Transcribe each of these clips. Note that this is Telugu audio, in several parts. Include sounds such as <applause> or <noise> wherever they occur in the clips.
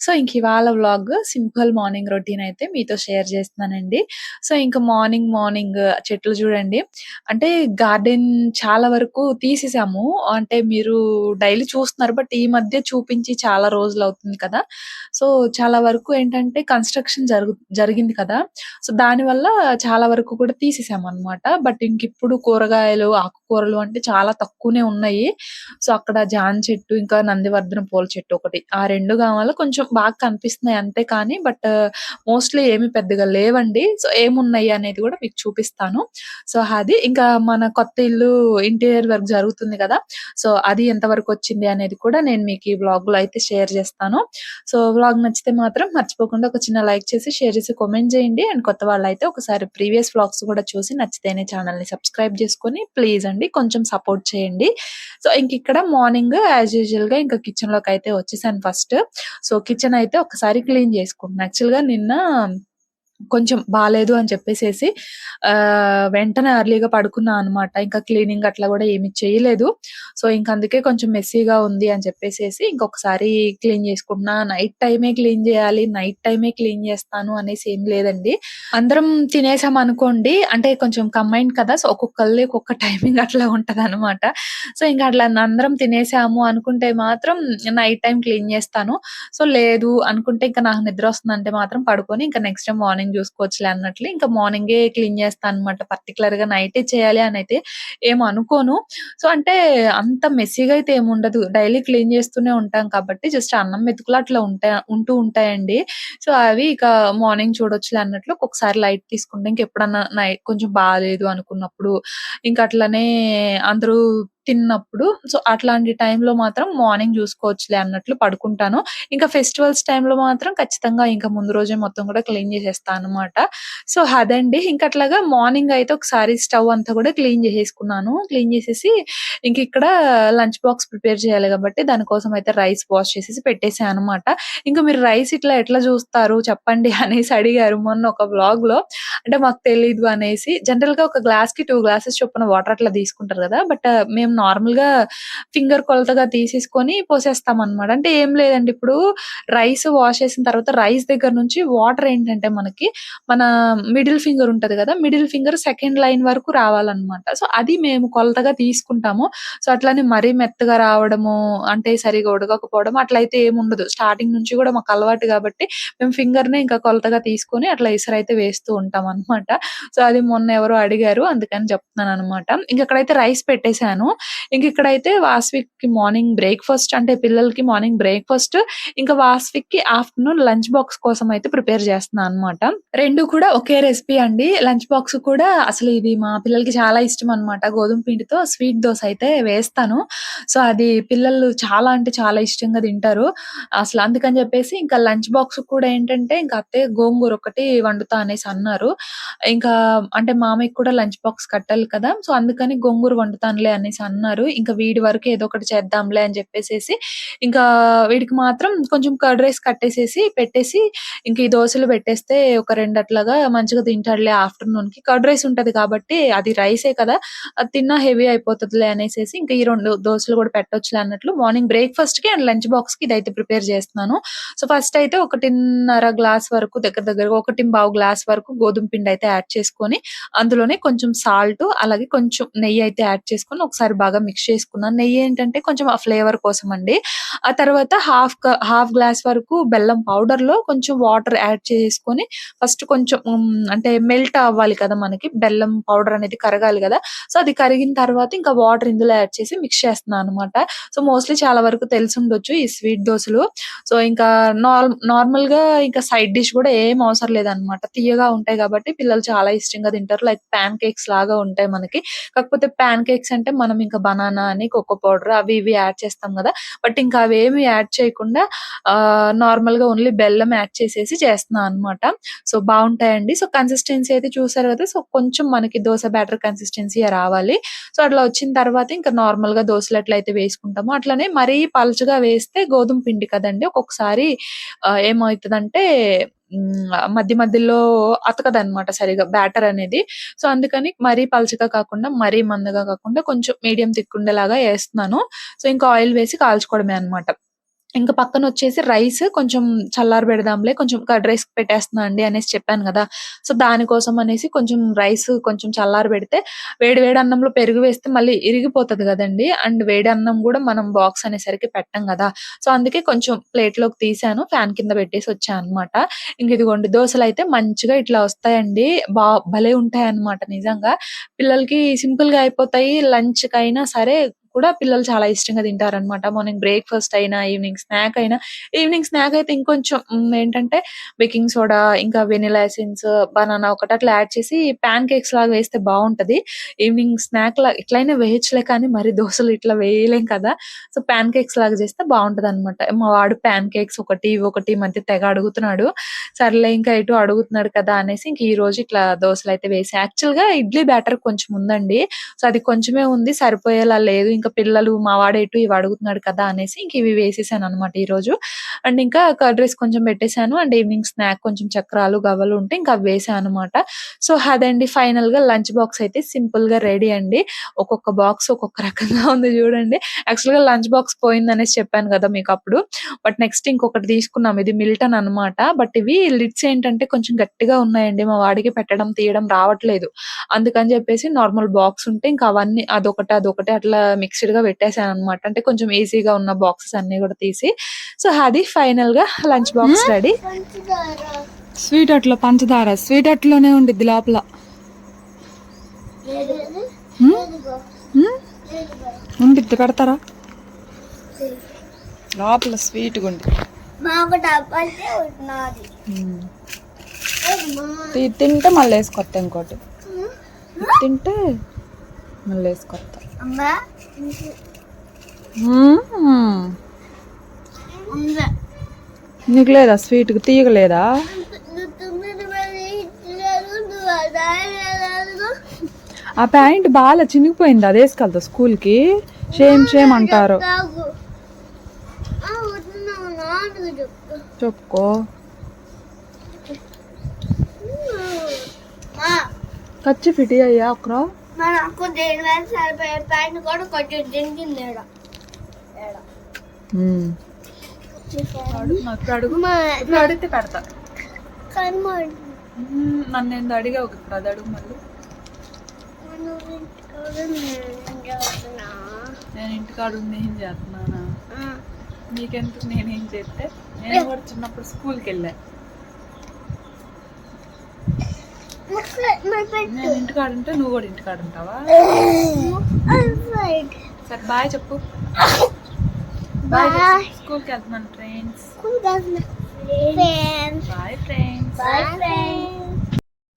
సో, ఇంక ఇవాళ వ్లాగ్ సింపుల్ మార్నింగ్ రొటీన్ అయితే మీతో షేర్ చేస్తున్నానండి. సో, ఇంకా మార్నింగ్ మార్నింగ్ చెట్లు చూడండి. అంటే గార్డెన్ చాలా వరకు తీసేసాము. అంటే మీరు డైలీ చూస్తున్నారు. బట్ ఈ మధ్య చూపించి చాలా రోజులు అవుతుంది కదా! సో, చాలా వరకు ఏంటంటే కన్‌స్ట్రక్షన్ జరుగు జరిగింది కదా! సో, దానివల్ల చాలా వరకు కూడా తీసేసాము అనమాట బట్ ఇంకిప్పుడు కూరగాయలు, ఆకుకూరలు అంటే చాలా తక్కువనే ఉన్నాయి. సో, అక్కడ జాన్ చెట్టు, ఇంకా నందివర్ధన పూల చెట్టు ఒకటి. ఆ రెండు కావాల కొంచెం బాగా కనిపిస్తున్నాయి అంతే కానీ, బట్ మోస్ట్‌లీ ఏమి పెద్దగా లేవండి. సో, ఏమున్నాయి అనేది కూడా మీకు చూపిస్తాను. సో, అది ఇంకా మన కొత్త ఇల్లు ఇంటీరియర్ వర్క్ జరుగుతుంది కదా! సో, అది ఎంతవరకొచ్చింది అనేది కూడా నేను మీకు ఈ వ్లాగ్‌లో అయితే షేర్ చేస్తాను. సో, వ్లాగ్ నచ్చితే మాత్రం మర్చిపోకుండా ఒక చిన్న లైక్ చేసి, షేర్ చేసి, కామెంట్ చేయండి. అండ్ కొత్త వాళ్ళు అయితే ఒకసారి ప్రీవియస్ వ్లాగ్స్ కూడా చూసి నచ్చితేనే ఛానల్ని సబ్స్క్రైబ్ చేసుకొని ప్లీజ్ అండి కొంచెం సపోర్ట్ చేయండి. సో, ఇంకిక్కడ మార్నింగ్ యాజ్ యూజువల్‌గా ఇంకా కిచెన్‌లోకైతే వచ్చేసాను ఫస్ట్. సో, కిచెన్ అయితే ఒకసారి క్లీన్ చేసుకుంటున్నాను యాక్చువల్‌గా నిన్న కొంచెం బాగాలేదు అని చెప్పేసేసి వెంటనే అర్లీగా పడుకున్నా అనమాట. ఇంకా క్లీనింగ్ అట్లా కూడా ఏమి చేయలేదు. సో, ఇంక అందుకే కొంచెం మెస్సీగా ఉంది అని చెప్పేసేసి ఇంకొకసారి క్లీన్ చేసుకుంటున్నా. నైట్ టైమే క్లీన్ చేయాలి, నైట్ టైమే క్లీన్ చేస్తాను అనేసి ఏం లేదండి. అందరం తినేసాం అనుకోండి అంటే కొంచెం కంబైన్ కదా! సో, ఒక్కొక్కళ్ళు ఒక్కొక్క టైమింగ్ అట్లా ఉంటదనమాట. సో, ఇంకా అట్లా అందరం తినేసాము అనుకుంటే మాత్రం నైట్ టైం క్లీన్ చేస్తాను. సో, లేదు అనుకుంటే ఇంకా నాకు నిద్ర వస్తుందంటే మాత్రం పడుకొని ఇంకా నెక్స్ట్ డే మార్నింగ్ చూసుకోవచ్చులే అన్నట్లు ఇంకా మార్నింగే క్లీన్ చేస్తాను అనమాట పర్టికులర్గా నైటే చేయాలి అని అయితే ఏం అనుకోను. సో, అంటే అంత మెస్సీగా అయితే ఏముండదు. డైలీ క్లీన్ చేస్తూనే ఉంటాం కాబట్టి జస్ట్ అన్నం మెతుకులు అట్లా ఉంటా ఉంటూ ఉంటాయండి. సో, అవి ఇక మార్నింగ్ చూడొచ్చులే అన్నట్లు ఒక్కొక్కసారి లైట్ తీసుకుంటే ఇంకెప్పుడన్నా నైట్ కొంచెం బాగాలేదు అనుకున్నప్పుడు, ఇంకా అట్లనే అందరూ తిన్నప్పుడు సో, అట్లాంటి టైంలో మాత్రం మార్నింగ్ చూసుకోవచ్చులే అన్నట్లు పడుకుంటాను. ఇంకా ఫెస్టివల్స్ టైంలో మాత్రం ఖచ్చితంగా ఇంకా ముందు రోజే మొత్తం కూడా క్లీన్ చేసేస్తాను అనమాట. సో, అదండి. ఇంకా అట్లాగా మార్నింగ్ అయితే ఒకసారి స్టవ్ అంతా కూడా క్లీన్ చేసేసుకున్నాను. క్లీన్ చేసేసి ఇంక ఇక్కడ లంచ్ బాక్స్ ప్రిపేర్ చేయాలి కాబట్టి దానికోసం అయితే రైస్ వాష్ చేసేసి పెట్టేసాను అనమాట. ఇంకా మీరు రైస్ ఇట్లా ఎట్లా చూస్తారు చెప్పండి <laughs> అనేసి అడిగారు మొన్న ఒక బ్లాగ్లో అంటే మాకు తెలీదు అనేసి. జనరల్గా ఒక గ్లాస్కి టూ గ్లాసెస్ చొప్పున వాటర్ అట్లా తీసుకుంటారు కదా! బట్ మేము నార్మల్‌గా ఫింగర్ కొలతగా తీసేసుకొని పోసేస్తాం అనమాట అంటే ఏం లేదండి ఇప్పుడు రైస్ వాష్ చేసిన తర్వాత రైస్ దగ్గర నుంచి వాటర్ ఏంటంటే మనకి మన మిడిల్ ఫింగర్ ఉంటది కదా! మిడిల్ ఫింగర్ సెకండ్ లైన్ వరకు రావాలనమాట. సో, అది మేము కొలతగా తీసుకుంటాము. సో, అట్లానే మరీ మెత్తగా రావడము, అంటే సరిగా ఉడకకపోవడం అట్లయితే ఏముండదు. స్టార్టింగ్ నుంచి కూడా మాకు అలవాటు కాబట్టి మేము ఫింగర్‌నే ఇంకా కొలతగా తీసుకొని అట్లా ఇసరైతే వేస్తూ ఉంటాం అనమాట సో, అది మొన్న ఎవరో అడిగారు అందుకని చెప్తున్నాననమాట. ఇంక ఇక్కడైతే రైస్ పెట్టేసాను. ఇంక ఇక్కడైతే వాస్విక్‌కి మార్నింగ్ బ్రేక్‌ఫాస్ట్ అంటే పిల్లలకి మార్నింగ్ బ్రేక్‌ఫాస్ట్, ఇంకా వాస్విక్‌కి ఆఫ్టర్‌నూన్ లంచ్ బాక్స్ కోసం అయితే ప్రిపేర్ చేస్తున్నా అనమాట. రెండు కూడా ఒకే రెసిపీ అండి. లంచ్ బాక్స్ కూడా అసలు ఇది మా పిల్లలకి చాలా ఇష్టం అనమాట. గోధుమ పిండితో స్వీట్ దోస అయితే వేస్తాను. సో, అది పిల్లలు చాలా అంటే చాలా ఇష్టంగా తింటారు. అసలు అందుకని చెప్పేసి ఇంకా లంచ్ బాక్స్ కూడా ఏంటంటే ఇంకా అత్తయ్య గోంగూర ఒకటి వండుతా అనేసి అన్నారు. ఇంకా అంటే మామయ్యకి కూడా లంచ్ బాక్స్ కట్టాలి కదా! సో, అందుకని గోంగూర వండుతానులే అనేసి అన్నారు. ఇంక వీడి వరకు ఏదో ఒకటి చేద్దాంలే అని చెప్పేసేసి ఇంకా వీడికి మాత్రం కొంచెం కర్డ్ రైస్ కట్టేసేసి పెట్టేసి ఇంక ఈ దోసలు పెట్టేస్తే ఒక రెండు అట్లాగా మంచిగా తింటాడులే ఆఫ్టర్నూన్కి కర్డ్ రైస్ ఉంటది కాబట్టి అది రైసే కదా! అది తిన్నా హెవీ అయిపోతుందిలే అనేసి ఇంకా ఈ రెండు దోసలు కూడా పెట్టొచ్చులే అన్నట్లు మార్నింగ్ బ్రేక్‌ఫాస్ట్‌కి అండ్ లంచ్ బాక్స్కి ఇదైతే ప్రిపేర్ చేస్తున్నాను. సో, ఫస్ట్ అయితే 1:30 గ్లాస్ వరకు దగ్గర దగ్గర ఒకటి బావు గ్లాస్ వరకు గోధుమ పిండి అయితే యాడ్ చేసుకొని, అందులోనే కొంచెం సాల్ట్ అలాగే కొంచెం నెయ్యి అయితే యాడ్ చేసుకొని ఒకసారి బాగా మిక్స్ చేసుకున్నాను. నెయ్యి ఏంటంటే కొంచెం ఆ ఫ్లేవర్ కోసం అండి. ఆ తర్వాత హాఫ్ హాఫ్ గ్లాస్ వరకు బెల్లం పౌడర్లో కొంచెం వాటర్ యాడ్ చేసుకొని ఫస్ట్ కొంచెం అంటే మెల్ట్ అవ్వాలి కదా! మనకి బెల్లం పౌడర్ అనేది కరగాలి కదా! సో, అది కరిగిన తర్వాత ఇంకా వాటర్ ఇందులో యాడ్ చేసి మిక్స్ చేస్తున్నాను అనమాట. సో, మోస్ట్‌లీ చాలా వరకు తెలిసి ఉండొచ్చు ఈ స్వీట్ దోసలు. సో, ఇంకా నార్ నార్మల్‌గా ఇంకా సైడ్ డిష్ కూడా ఏం అవసరం లేదనమాట. తియ్యగా ఉంటాయి కాబట్టి పిల్లలు చాలా ఇష్టంగా తింటారు. లైక్ పాన్ కేక్స్ లాగా ఉంటాయి మనకి. కాకపోతే పాన్ కేక్స్ అంటే మనం ఇంకా బనానా అని, కోకో పౌడర్ అవి ఇవి యాడ్ చేస్తాం కదా! బట్ ఇంకా అవేమి యాడ్ చేయకుండా నార్మల్గా ఓన్లీ బెల్లం యాడ్ చేసేసి చేస్తున్నాం అనమాట. సో, బాగుంటాయండి సో, కన్సిస్టెన్సీ అయితే చూసారు కదా! సో, కొంచెం మనకి దోశ బ్యాటర్ కన్సిస్టెన్సీ రావాలి. సో, అట్లా వచ్చిన తర్వాత ఇంకా నార్మల్గా దోసలు ఎట్లయితే వేసుకుంటామో అట్లనే మరీ పలచగా వేస్తే గోధుమ పిండి కదండి ఒక్కొక్కసారి ఏమవుతుందంటే మధ్య మధ్యలో అతకదనమాట సరిగ్గా బ్యాటర్ అనేది. సో, అందుకని మరీ పలచగా కాకుండా, మరీ మందగా కాకుండా కొంచెం మీడియం తిక్కుండేలాగా వేస్తున్నాను సో, ఇంకా ఆయిల్ వేసి కాల్చుకోవడమే అనమాట. ఇంకా పక్కన వచ్చేసి రైస్ కొంచెం చల్లారబెడదాంలే కొంచెం కర్డ్ రైస్ పెట్టేస్తున్నా అండి అనేసి చెప్పాను కదా సో, దానికోసం అనేసి కొంచెం రైస్ కొంచెం చల్లారబెడితే వేడి వేడి అన్నంలో పెరుగు వేస్తే మళ్ళీ ఇరిగిపోతది కదండి అండ్ వేడి అన్నం కూడా మనం బాక్స్ అనేసరికి పెట్టం కదా సో, అందుకే కొంచెం ప్లేట్‌లోకి తీశాను. ఫ్యాన్ కింద పెట్టేసి వచ్చాను అనమాట. ఇంక ఇదిగోండి దోసలైతే మంచిగా ఇట్లా వస్తాయండి. బా భలే ఉంటాయి అనమాట నిజంగా. పిల్లలకి సింపుల్‌గా అయిపోతాయి. లంచ్‌కైనా సరే కూడా పిల్లలు చాలా ఇష్టంగా తింటారనమాట. మార్నింగ్ బ్రేక్‌ఫాస్ట్ అయినా, ఈవినింగ్ స్నాక్ అయినా ఈవినింగ్ స్నాక్ అయితే ఇంకొంచెం ఏంటంటే బేకింగ్ సోడా, ఇంకా వెనిలా ఎసెన్స్, బనానా ఒకటి అట్లా యాడ్ చేసి పాన్ కేక్స్ లాగా వేస్తే బావుంటది. ఈవినింగ్ స్నాక్‌లా ఇట్లయినా వేయచ్చులే కానీ మరి దోశలు ఇట్లా వేయలేం కదా! సో, పాన్ కేక్స్ లాగా చేస్తే బావుంటదనమాట. మా వాడు పాన్ కేక్స్ ఒకటి, ఒకటి మధ్య తెగ అడుగుతున్నాడు. సర్లే ఇంకా ఇటు అడుగుతున్నాడు కదా! అనేసి ఇంక రోజు ఇట్లా దోసలైతే వేసా. యాక్చువల్‌గా ఇడ్లీ బ్యాటర్ కొంచెం ఉందండి. సో, అది కొంచెమే ఉంది సరిపోయేలా లేదు. ఇంకా పిల్లలు మా వాడు ఎటు ఇవి అడుగుతున్నాడు కదా! అనేసి ఇంక ఇవి వేసేసాను అన్నమాట ఈ ఈరోజు. అండ్ ఇంకా కర్డ్ రైస్ కొంచెం పెట్టేసాను. అండ్ ఈవినింగ్ స్నాక్ కొంచెం చక్రాలు, గవ్వలు ఉంటే ఇంకా అవి వేసాను అనమాట. సో, అదండి ఫైనల్‌గా లంచ్ బాక్స్ అయితే సింపుల్గా రెడీ అండి. ఒక్కొక్క బాక్స్ ఒక్కొక్క రకంగా ఉంది చూడండి. యాక్చువల్గా లంచ్ బాక్స్ పోయిందనేసి చెప్పాను కదా మీకు అప్పుడు బట్ నెక్స్ట్ ఇంకొకటి తీసుకున్నాం. ఇది మిల్టన్ అనమాట. బట్ ఇవి లిడ్స్ ఏంటంటే కొంచెం గట్టిగా ఉన్నాయండి. మా వాడికి పెట్టడం, తీయడం రావట్లేదు. అందుకని చెప్పేసి నార్మల్ బాక్స్ ఉంటే ఇంకా అవన్నీ అదొకటి, అదొకటి అట్లా మిక్స్ మిక్స్‌డ్‌గా పెట్టేసాననమాట. అంటే కొంచెం ఈజీగా ఉన్న బాక్సెస్ అన్నీ గూడా తీసి. సో, అది ఫైనల్‌గా లంచ్ బాక్స్ రెడీ. స్వీట్ అట్లో పంచదార. స్వీట్ అట్లోనే ఉండిద్ది లోపల. ఉండిద్ది పెడతారా? లోపల స్వీట్ గుండి మాకు డబ్బంటే ఉన్నది తింటే మళ్ళీ వేసుకొత్త ఇంకోటి. తింటే మళ్ళీ. ఉందా నీకు లేదా స్వీట్ తీయగలేదా? ఆ ప్యాంట్ బాగా చినిగిపోయింది అది వేసుకెళ్తా స్కూల్కి? షేమ్ షేమ్ అంటారు. చెప్పుకో. ఖర్చు ఫిటి అయ్యా ఒకరా మా నాకు దేని మీద సరిపోయే ప్యాంట్ కూడా కొంచెం దింగింది ఏడ. ఏడ. అడిగితే పెడతా. మ్మ్. నన్ను నేను అడిగావు ఇప్పుడు అది అడుగు మళ్ళీ. నేను ఇంటికాడ ఉంది ఏం చేస్తున్నానా? నీకెందుకు నేనేం చేస్తే? నేను కూడా చిన్నప్పుడు స్కూల్కి వెళ్ళా మరి పెట్టు నేను ఇంటికాడ ఉంటే నువ్వు కూడా ఇంటికాడ ఉంటావా? రైట్ సరే బాయ్ చెప్పు. బాయ్ స్కూల్కి వెళ్తున్నాను friends bye friends bye friends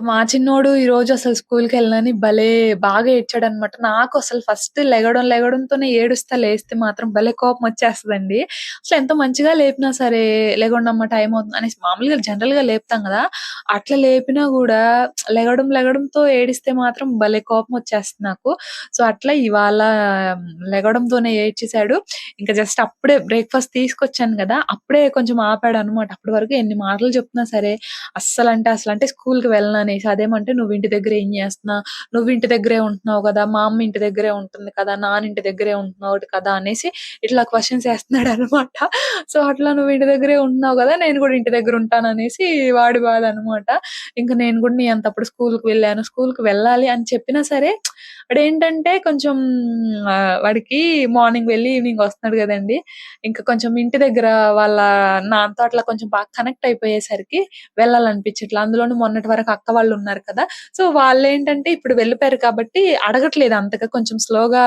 మా చిన్నోడు ఈ రోజు అసలు స్కూల్‌కి వెళ్ళని భలే బాగా ఏడ్చాడన్నమాట. నాకు అసలు ఫస్ట్ లెగడం లెగడంతోనే ఏడుస్తా లేస్తే మాత్రం భలే కోపం వచ్చేస్తదండి. అసలు ఎంత మంచిగా లేపినా సరే లెగండమ్మా టైం అవుతుంది అనేసి మామూలుగా జనరల్గా లేపుతాం కదా అట్లా లేపినా కూడా లెగడం లెగడంతో ఏడిస్తే మాత్రం భలే కోపం వచ్చేస్తుంది నాకు. సో, అట్లా ఇవాళ లెగడంతోనే ఏడ్చేసాడు. ఇంకా జస్ట్ అప్పుడే బ్రేక్‌ఫాస్ట్ తీసుకొచ్చాను కదా అప్పుడే కొంచెం ఆపాడు అనమాట అప్పటి వరకు ఎన్ని మాటలు చెప్తున్నా సరే అస్సలు అంటే అసలు అంటే స్కూల్‌కి ఉన్నాయి అదేమంటే "నువ్వు ఇంటి దగ్గర ఏం చేస్తున్నావు? నువ్వు ఇంటి దగ్గరే ఉంటున్నావు కదా మా అమ్మ ఇంటి దగ్గరే ఉంటుంది కదా! నాన్న ఇంటి దగ్గరే ఉంటున్నావు కదా!" అనేసి ఇట్లా క్వశ్చన్స్ వేస్తున్నాడు అనమాట సో, అట్లా "నువ్వు ఇంటి దగ్గరే ఉంటున్నావు కదా నేను కూడా ఇంటి దగ్గర ఉంటాననేసి" వాడి బాధ అనమాట ఇంకా నేను కూడా నీ అంతప్పుడు స్కూల్‌కి వెళ్ళాను. స్కూల్‌కి వెళ్ళాలి అని చెప్పినా సరే వాడేంటంటే కొంచెం వాడికి మార్నింగ్ వెళ్ళి ఈవినింగ్ వస్తున్నాడు కదండి ఇంకా కొంచెం ఇంటి దగ్గర వాళ్ళ నాన్నతో అట్లా కొంచెం బాగా కనెక్ట్ అయిపోయేసరికి వెళ్ళాలనిపించట్లా. అందులోనూ మొన్నటి వరకు అక్క వాళ్ళు ఉన్నారు కదా! సో, వాళ్ళు ఏంటంటే ఇప్పుడు వెళ్ళిపోయారు కాబట్టి అడగట్లేదు అంతగా కొంచెం స్లోగా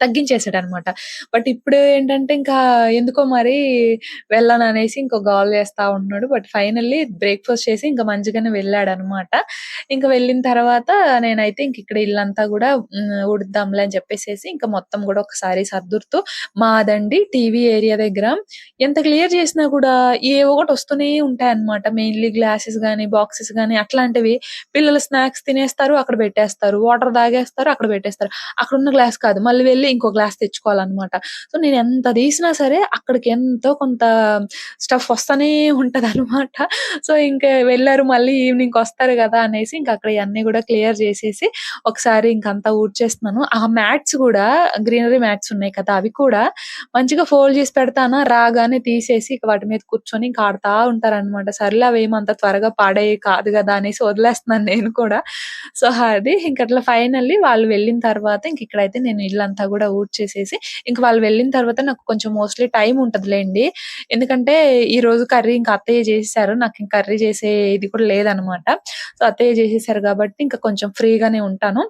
తగ్గించేసాడన్నమాట. బట్ ఇప్పుడు ఏంటంటే ఇంకా ఎందుకో మరి వెళ్ళననేసి ఇంకో గాల్ చేస్తా ఉంటున్నాడు. బట్ ఫైనల్లీ బ్రేక్‌ఫాస్ట్ చేసి ఇంకా మంచిగానే వెళ్ళాడన్నమాట. ఇంకా వెళ్ళిన తర్వాత నేనైతే ఇంక ఇక్కడ ఇల్లంతా కూడా ఉడుద్దాంలే అని చెప్పేసేసి ఇంకా మొత్తం కూడా ఒకసారి సర్దురుతూ మాదండి టీవీ ఏరియా దగ్గర ఎంత క్లియర్ చేసినా కూడా ఏవో ఒకటి వస్తూనే ఉంటాయి అనమాట మెయిన్‌లీ గ్లాసెస్ కానీ బాక్సెస్ కానీ అట్లాంటివి. పిల్లలు స్నాక్స్ తినేస్తారు, అక్కడ పెట్టేస్తారు. వాటర్ తాగేస్తారు, అక్కడ పెట్టేస్తారు. అక్కడ ఉన్న గ్లాస్ కాదు మళ్ళీ మళ్ళీ ఇంకో గ్లాస్ తెచ్చుకోవాలన్నమాట. సో నేను ఎంత తీసినా సరే అక్కడికి ఎంతో కొంత స్టఫ్ వస్తనే ఉంటదన్నమాట. సో ఇంకా వెళ్ళారు మళ్ళీ ఈవినింగ్ వస్తారు కదా అనేసి ఇంకా అక్కడ ఇవన్నీ కూడా క్లియర్ చేసేసి ఒకసారి ఇంకంతా ఊడ్చేస్తున్నాను. ఆ మ్యాట్స్ కూడా గ్రీనరీ మ్యాట్స్ ఉన్నాయి కదా! అవి కూడా మంచిగా ఫోల్డ్ చేసి పెడతానా రాగానే తీసేసి ఇక వాటి మీద కూర్చొని ఇంకా ఆడుతా ఉంటారన్నమాట. సర్లే అవి ఏమంత త్వరగా పాడే కాదు కదా అనేసి వదిలేస్తున్నాను నేను కూడా. సో అది ఇంకట్లా ఫైనల్లీ వాళ్ళు వెళ్ళిన తర్వాత ఇంక ఇక్కడైతే నేను ఇల్లంతా కూడా కూడా ఊడ్చేసేసి ఇంక వాళ్ళు వెళ్ళిన తర్వాత నాకు కొంచెం మోస్ట్‌లీ టైం ఉంటదిలేండి ఎందుకంటే ఈ రోజు కర్రీ ఇంకా అత్తయ్య చేసేసారు. నాకు ఇంకా కర్రీ చేసే ఇది కూడా లేదన్నమాట. సో అత్తయ్య చేసేసారు కాబట్టి ఇంకా కొంచెం ఫ్రీగానే ఉంటాను.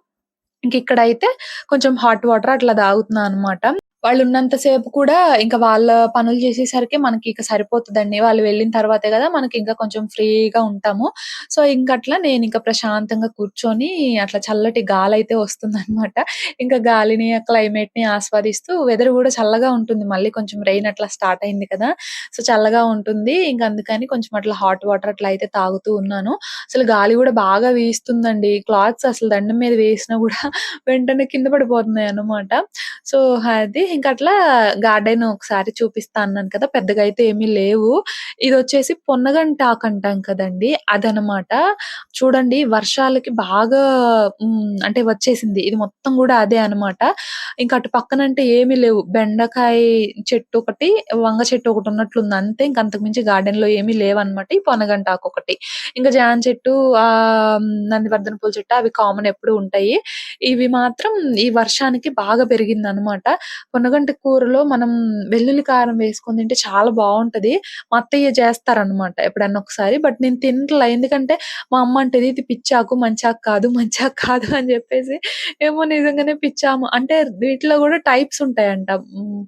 ఇంక ఇక్కడైతే కొంచెం హాట్ వాటర్ అట్లా తాగుతున్నాను అన్నమాట. వాళ్ళు ఉన్నంతసేపు కూడా ఇంకా వాళ్ళ పనులు చేసేసరికి మనకి ఇక సరిపోతుందండి వాళ్ళు వెళ్ళిన తర్వాతే కదా మనకి ఇంకా కొంచెం ఫ్రీగా ఉంటాము. సో ఇంకట్లా నేను ఇంకా ప్రశాంతంగా కూర్చొని అట్లా చల్లటి గాలి అయితే వస్తుంది అనమాట ఇంకా గాలిని, క్లైమేట్ని ఆస్వాదిస్తూ వెదర్ కూడా చల్లగా ఉంటుంది. మళ్ళీ కొంచెం రెయిన్ అట్లా స్టార్ట్ అయింది కదా! సో చల్లగా ఉంటుంది. ఇంకా అందుకని కొంచెం అట్లా హాట్ వాటర్ అట్లా అయితే తాగుతూ ఉన్నాను. అసలు గాలి కూడా బాగా వీస్తుందండి. క్లాత్స్ అసలు దండం మీద వేసినా కూడా <laughs> వెంటనే కింద పడిపోతున్నాయి అనమాట సో అది ఇంకా అట్లా గార్డెన్ ఒకసారి చూపిస్తా అన్నాను కదా! పెద్దగా అయితే ఏమీ లేవు. ఇది ఇదొచ్చేసి పొన్నగంటాకు అంటాం కదండి అదనమాట. చూడండి వర్షాలకి బాగా అంటే వచ్చేసింది. ఇది మొత్తం కూడా అదే అన్నమాట. ఇంకా అటు పక్కనంటే ఏమీ లేవు. బెండకాయ చెట్టు ఒకటి, వంగ చెట్టు ఒకటి ఉన్నట్లుంది అంతే. ఇంక అంతకు మించి గార్డెన్‌లో ఏమీ లేవన్నమాట. ఈ పొన్నగంటాకు ఒకటి. ఇంకా జాన్ చెట్టు ఆ నందివర్ధన పూల చెట్టు అవి కామన్ ఎప్పుడు ఉంటాయి. ఇవి మాత్రం ఈ వర్షానికి బాగా పెరిగింది పెరిగిందన్నమాట. పొనగంటి కూరలో మనం వెల్లుల్లి కారం వేసుకొని తింటే చాలా బాగుంటది మా అత్తయ్య చేస్తారన్నమాట ఎప్పుడన్నా ఒకసారి. బట్ నేను తింటలే ఎందుకంటే మా అమ్మ అంటది ఇది పిచ్చాకు, మంచాకు కాదు, మంచాకు కాదు అని చెప్పేసి ఏమో నిజంగానే పిచ్చాము అంటే వీటిలో కూడా టైప్స్ ఉంటాయంట.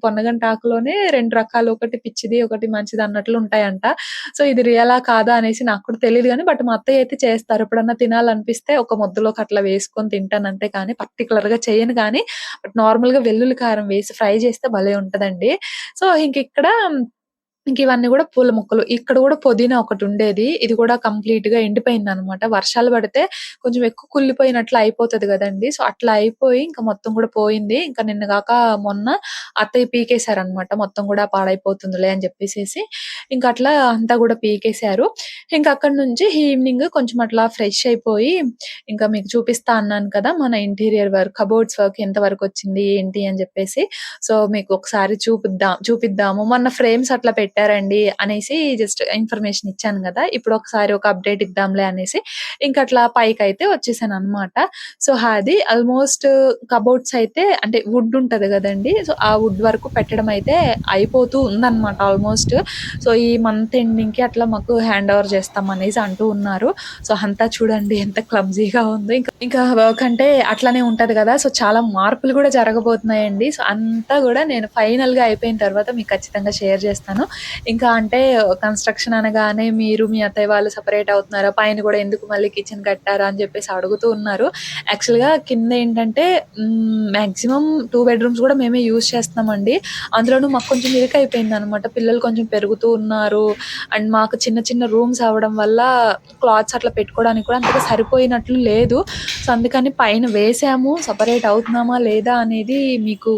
పొన్నగంట ఆకులోనే రెండు రకాలు. ఒకటి పిచ్చిది, ఒకటి మంచిది అన్నట్లు ఉంటాయంట. సో ఇది రియలా కాదా అనేసి నాకు కూడా తెలియదు కానీ బట్ మా అత్తయ్య అయితే చేస్తారు. ఎప్పుడన్నా తినాలనిపిస్తే ఒక ముద్దలోకి అట్లా వేసుకొని తింటాను అంతే కానీ పర్టిక్యులర్‌గా చేయను కానీ బట్ నార్మల్‌గా వెల్లుల్లి కారం వేసి ఫ్రై చేస్తే భలే ఉంటదండి. సో ఇంక ఇక్కడ ఇంక ఇవన్నీ కూడా పూల మొక్కలు. ఇక్కడ కూడా పుదీనా ఒకటి ఉండేది ఇది కూడా కంప్లీట్గా ఎండిపోయింది అనమాట వర్షాలు పడితే కొంచెం ఎక్కువ కుళ్ళిపోయినట్లు అయిపోతుంది కదండి సో అట్లా అయిపోయి ఇంకా మొత్తం కూడా పోయింది. ఇంకా నిన్న కాక మొన్న అత్తయ్య పీకేశారనమాట మొత్తం కూడా పాడైపోతుందిలే అని చెప్పేసి ఇంకా అట్లా అంతా కూడా పీకేశారు. ఇంకా అక్కడి నుంచి ఈవినింగ్ కొంచెం అట్లా ఫ్రెష్ అయిపోయి ఇంకా మీకు చూపిస్తా అన్నాను కదా! మన ఇంటీరియర్ వర్క్, కబోర్డ్స్ వర్క్ ఎంత వరకు వచ్చింది ఏంటి అని చెప్పేసి సో మీకు ఒకసారి చూపిద్దాం చూపిద్దాము. మొన్న ఫ్రేమ్స్ అట్లా పెట్టారండి అనేసి జస్ట్ ఇన్ఫర్మేషన్ ఇచ్చాను కదా ఇప్పుడు ఒకసారి ఒక అప్డేట్ ఇద్దాంలే అనేసి ఇంక అట్లా వచ్చేసాను అనమాట సో అది ఆల్‌మోస్ట్ కబోర్డ్స్ అయితే అంటే వుడ్ ఉంటది కదండి సో ఆ వుడ్ వరకు పెట్టడం అయితే అయిపోతూ ఉందన్నమాట ఆల్‌మోస్ట్. సో ఈ మంత్ ఎండింగ్‌కి అట్లా మాకు హ్యాండ్ ఓవర్ చేస్తాం అనేసి అంటూ ఉన్నారు. సో అంతా చూడండి ఎంత క్లమ్జీగా ఉందో. ఇంకా ఇంకా వర్క్ అంటే అట్లనే ఉంటది కదా సో చాలా మార్పులు కూడా జరగబోతున్నాయండి. సో అంతా కూడా నేను ఫైనల్‌గా అయిపోయిన తర్వాత మీకు ఖచ్చితంగా షేర్ చేస్తాను. ఇంకా అంటే కన్‌స్ట్రక్షన్ అనగానే మీరు మీ అత్తయ్య వాళ్ళు సపరేట్ అవుతున్నారా? పైన కూడా ఎందుకు మళ్ళీ కిచెన్ కట్టారా? అని చెప్పేసి అడుగుతూ ఉన్నారు. యాక్చువల్‌గా కింద ఏంటంటే మ్యాక్సిమం టూ బెడ్‌రూమ్స్ కూడా మేమే యూజ్ చేస్తున్నామండి. అందులోనూ మాకు కొంచెం ఇరుకైపోయిందన్నమాట. పిల్లలు కొంచెం పెరుగుతూ ఉన్నారు. అండ్ మాకు చిన్న చిన్న రూమ్స్ అవ్వడం వల్ల క్లాత్స్ అట్లా పెట్టుకోవడానికి కూడా అంతగా సరిపోయినట్లు లేదు. సో అందుకని పైన వేసాము. సపరేట్ అవుతున్నామా లేదా అనేది మీకు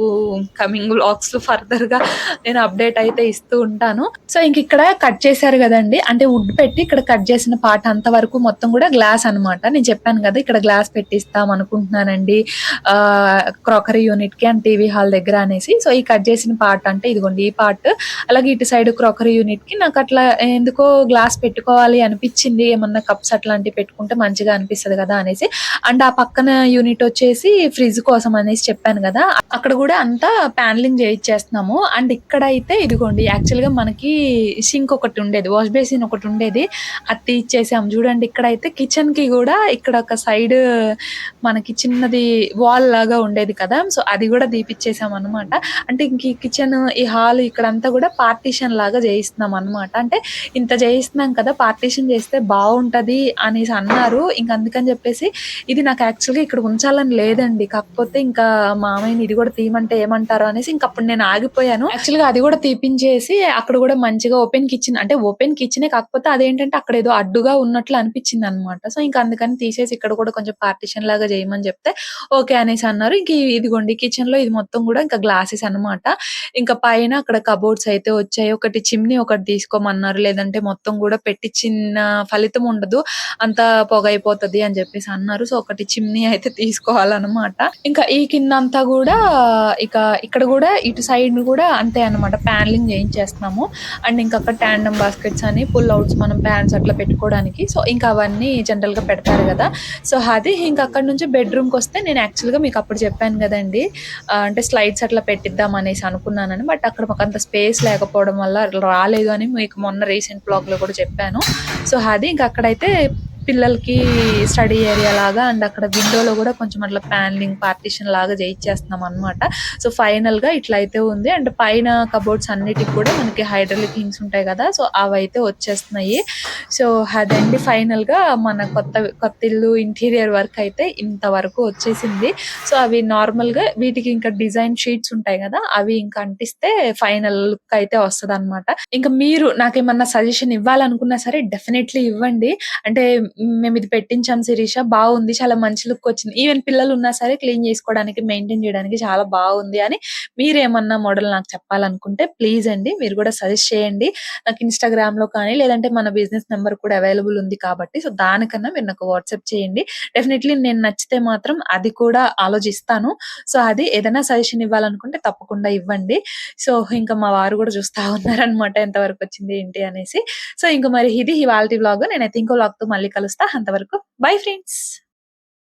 కమింగ్ వ్లాగ్స్‌లో ఫర్దర్‌గా నేను అప్డేట్ అయితే ఇస్తూ ఉంటాను. సో ఇంక ఇక్కడ కట్ చేశారు కదండి అంటే వుడ్ పెట్టి ఇక్కడ కట్ చేసిన పార్ట్ అంత వరకు మొత్తం కూడా గ్లాస్ అన్నమాట. నేను చెప్పాను కదా ఇక్కడ గ్లాస్ పెట్టిస్తాం అనుకుంటున్నానండి. ఆహ్, యూనిట్కి అండ్ టీవీ హాల్ దగ్గర అనేసి. సో ఈ కట్ చేసిన పార్ట్ అంటే ఇదిగోండి ఈ పార్ట్. అలాగే ఇటు సైడ్ క్రాకరీ యూనిట్‌కి నాకు అట్లా ఎందుకో గ్లాస్ పెట్టుకోవాలి అనిపించింది ఏమన్నా కప్స్ అట్లాంటివి పెట్టుకుంటే మంచిగా అనిపిస్తది కదా అనేసి. అండ్ ఆ పక్కన యూనిట్ వచ్చేసి ఫ్రిడ్జ్ కోసం అనేసి చెప్పాను కదా అక్కడ కూడా అంతా ప్యానలింగ్ చేయించేస్తున్నాము అండ్ ఇక్కడ అయితే ఇదిగోండి యాక్చువల్గా మనకి సింక్ ఒకటి ఉండేది వాష్ బేసిన్ ఒకటి ఉండేది. అది తీసేసాం చూడండి ఇక్కడ అయితే కిచెన్కి కూడా ఇక్కడ ఒక సైడ్ మనకి చిన్నది వాల్ లాగా ఉండేది కదా. సో అది కూడా తీపిచ్చేసాం అనమాట అంటే ఇంక ఈ కిచెన్ ఈ హాల్ ఇక్కడ అంతా కూడా పార్టీషన్ లాగా చేయిస్తున్నాం అనమాట అంటే ఇంత చేయిస్తున్నాం కదా పార్టీషన్ చేస్తే బాగుంటది అనేసి అన్నారు. ఇంక అందుకని చెప్పేసి ఇది నాకు యాక్చువల్గా ఇక్కడ ఉంచాలని లేదండి. కాకపోతే ఇంకా మామయ్యని ఇది కూడా తీయమంటే ఏమంటారు అనేసి ఇంక అప్పుడు నేను ఆగిపోయాను. యాక్చువల్గా అది కూడా తీపించేసి అక్కడ కూడా మంచిగా ఓపెన్ కిచెన్ అంటే ఓపెన్ కిచెనే కాకపోతే అదేంటంటే అక్కడ ఏదో అడ్డుగా ఉన్నట్లు అనిపించింది అనమాట సో ఇంకా అందుకని తీసేసి ఇక్కడ కూడా కొంచెం పార్టీషన్ లాగా చేయమని చెప్తే ఓకే అనేసి అన్నారు. ఇంక ఇదిగోండి కిచెన్లో ఇది మొత్తం కూడా ఇంకా గ్లాసెస్ అన్నమాట. ఇంకా పైన అక్కడ కబోర్డ్స్ అయితే వచ్చాయి. ఒకటి చిమ్నీ ఒకటి తీసుకోమన్నారు. లేదంటే మొత్తం కూడా పెట్టి చిన్న ఫలితం ఉండదు. అంత పొగ అయిపోతది అని చెప్పేసి అన్నారు. సో ఒకటి చిమ్నీ అయితే తీసుకోవాలన్నమాట. ఇంకా ఈ కింద అంతా కూడా ఇక ఇక్కడ కూడా ఇటు సైడ్ కూడా అంతే అన్నమాట. ప్యానలింగ్ చేయించేస్తున్నాము. అండ్ ఇంకా అక్కడ ట్యాండమ్ బాస్కెట్స్ అని పుల్ అవుట్స్ మనం ప్యాన్స్ అట్లా పెట్టుకోవడానికి. సో ఇంకా అవన్నీ జనరల్గా పెడతారు కదా. సో అది ఇంకా అక్కడ నుంచి బెడ్రూమ్కి వస్తే నేను యాక్చువల్గా మీకు అప్పుడు చెప్పాను కదండి. అంటే స్లైడ్స్ అట్లా పెట్టిద్దాం అనేసి అనుకున్నానని. బట్ అక్కడ మాకు అంత స్పేస్ లేకపోవడం వల్ల రాలేదు అని మీకు మొన్న రీసెంట్ బ్లాగ్లో కూడా చెప్పాను. సో అది ఇంకా అక్కడైతే పిల్లలకి స్టడీ ఏరియా లాగా అండ్ అక్కడ విండోలో కూడా కొంచెం అట్లా ప్యానలింగ్ పార్టీషన్ లాగా చేయించేస్తున్నాం అనమాట సో ఫైనల్గా ఇట్లా అయితే ఉంది. అండ్ పైన కబోర్డ్స్ అన్నిటికి కూడా మనకి హైడ్రాలిక్ హింగ్స్ ఉంటాయి కదా సో అవి అయితే వచ్చేస్తున్నాయి. సో అదండి ఫైనల్గా మన కొత్త కొత్త ఇల్లు ఇంటీరియర్ వర్క్ అయితే ఇంతవరకు వచ్చేసింది. సో అవి నార్మల్గా వీటికి ఇంకా డిజైన్ షీట్స్ ఉంటాయి కదా అవి ఇంకా అంటిస్తే ఫైనల్ లుక్ అయితే వస్తది ఇంకా మీరు నాకేమన్నా సజెషన్ ఇవ్వాలనుకున్నా సరే డెఫినెట్లీ ఇవ్వండి. అంటే మేము ఇది పెట్టించాం శిరీష. బాగుంది. చాలా మంచి లుక్ వచ్చింది. ఈవెన్ పిల్లలు ఉన్నా సరే క్లీన్ చేసుకోవడానికి మెయింటైన్ చేయడానికి చాలా బాగుంది అని మీరేమన్నా మోడల్ నాకు చెప్పాలనుకుంటే ప్లీజ్ అండి మీరు కూడా సజెస్ట్ చేయండి. నాకు ఇన్స్టాగ్రామ్లో కానీ లేదంటే మన బిజినెస్ నెంబర్ కూడా అవైలబుల్ ఉంది కాబట్టి సో దానికన్నా మీరు నాకు వాట్సాప్ చేయండి. డెఫినెట్లీ నేను నచ్చితే మాత్రం అది కూడా ఆలోచిస్తాను. సో అది ఏదైనా సజెషన్ ఇవ్వాలనుకుంటే తప్పకుండా ఇవ్వండి. సో ఇంకా మా వారు కూడా చూస్తా ఉన్నారనమాట ఎంతవరకు వచ్చింది ఏంటి అనేసి. సో ఇంకా మరి ఇది ఇవాళ వ్లాగ్. నేనైతే ఇంకో వ్లాగ్తో తో మళ్ళీ కలుస్తా. అంతవరకు బై ఫ్రెండ్స్.